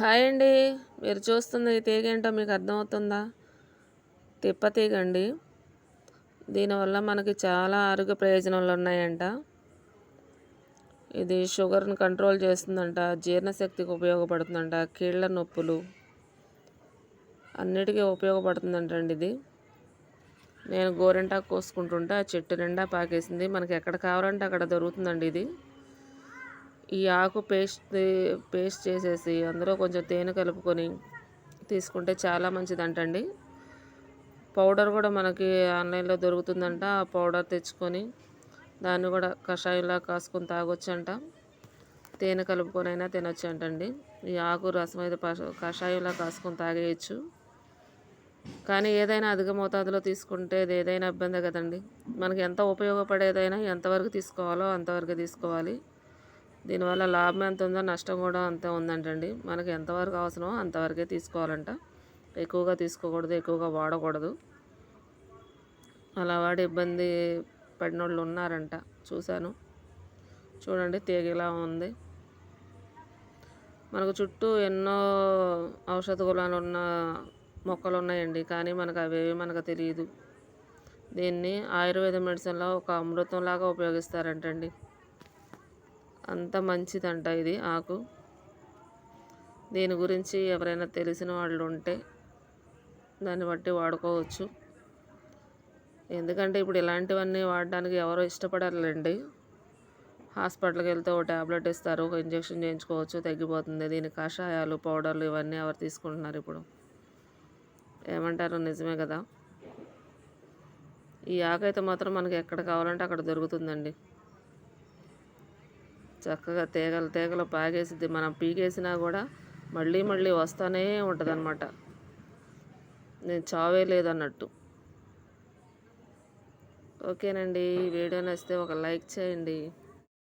Hi అండి. మీరు చూస్తుంది ఈ తీగ ఏంటో మీకు అర్థమవుతుందా? తిప్ప తీగ అండి. దీనివల్ల మనకి చాలా ఆరోగ్య ప్రయోజనాలు ఉన్నాయంట. ఇది షుగర్ని కంట్రోల్ చేస్తుందంట జీర్ణశక్తికి ఉపయోగపడుతుందంట కీళ్ళ నొప్పులు అన్నిటికీ ఉపయోగపడుతుందంటండి ఇది. నేను గోరెంటాకు కోసుకుంటుంటే ఆ చెట్టు నిండా పాకేసింది. మనకి ఎక్కడ కావాలంటే అక్కడ దొరుకుతుందండి ఇది. ఈ ఆకు పేస్ట్ పేస్ట్ చేసేసి అందులో కొంచెం తేనె కలుపుకొని తీసుకుంటే చాలా మంచిదంటండి. పౌడర్ కూడా మనకి ఆన్లైన్లో దొరుకుతుందంట. ఆ పౌడర్ తెచ్చుకొని దాన్ని కూడా కషాయంలా కాసుకొని తాగొచ్చంట. తేనె కలుపుకొని అయినా తినొచ్చు అంటండి ఈ ఆకు రసం అయితే కషాయంలా కాసుకొని తాగేయచ్చు. కానీ ఏదైనా అధిక మోతాదులో తీసుకుంటే అది ఏదైనా ఇబ్బందే కదండి. మనకి ఎంత ఉపయోగపడేదైనా ఎంతవరకు తీసుకోవాలో అంతవరకు తీసుకోవాలి. దీనివల్ల లాభం ఎంత ఉందో నష్టం కూడా అంతే ఉందంటండి. మనకి ఎంతవరకు అవసరమో అంతవరకే తీసుకోవాలంట. ఎక్కువగా తీసుకోకూడదు ఎక్కువగా వాడకూడదు. అలా వాడి ఇబ్బంది పడిన వాళ్ళు ఉన్నారంట. చూశాను. చూడండి తీగలా ఉంది. మనకు చుట్టూ ఎన్నో ఔషధ గుణాలు ఉన్న మొక్కలు ఉన్నాయండి. కానీ మనకు అవేవి మనకు తెలియదు. దీన్ని ఆయుర్వేద మెడిసిన్లో ఒక అమృతంలాగా ఉపయోగిస్తారంటండి. అంత మంచిదంట ఇది ఆకు. దీని గురించి ఎవరైనా తెలిసిన వాళ్ళు ఉంటే దాన్ని బట్టి వాడుకోవచ్చు. ఎందుకంటే ఇప్పుడు ఇలాంటివన్నీ వాడడానికి ఎవరో ఇష్టపడాలండి హాస్పిటల్కి వెళ్తే ఒక ట్యాబ్లెట్ ఇస్తారు ఒక ఇంజక్షన్ చేయించుకోవచ్చు తగ్గిపోతుంది. దీని కషాయాలు పౌడర్లు ఇవన్నీ ఎవరు తీసుకుంటున్నారు ఇప్పుడు? ఏమంటారు? నిజమే కదా. ఈ ఆకైతే మాత్రం మనకి ఎక్కడ కావాలంటే అక్కడ దొరుకుతుందండి. చక్కగా తీగలు తీగలు పాగేసిద్ది. మనం పీకేసినా కూడా మళ్ళీ మళ్ళీ వస్తూనే ఉంటుంది అనమాట నేను చావే లేదన్నట్టు. ఓకేనండి. వీడియో నచ్చితే ఒక లైక్ చేయండి.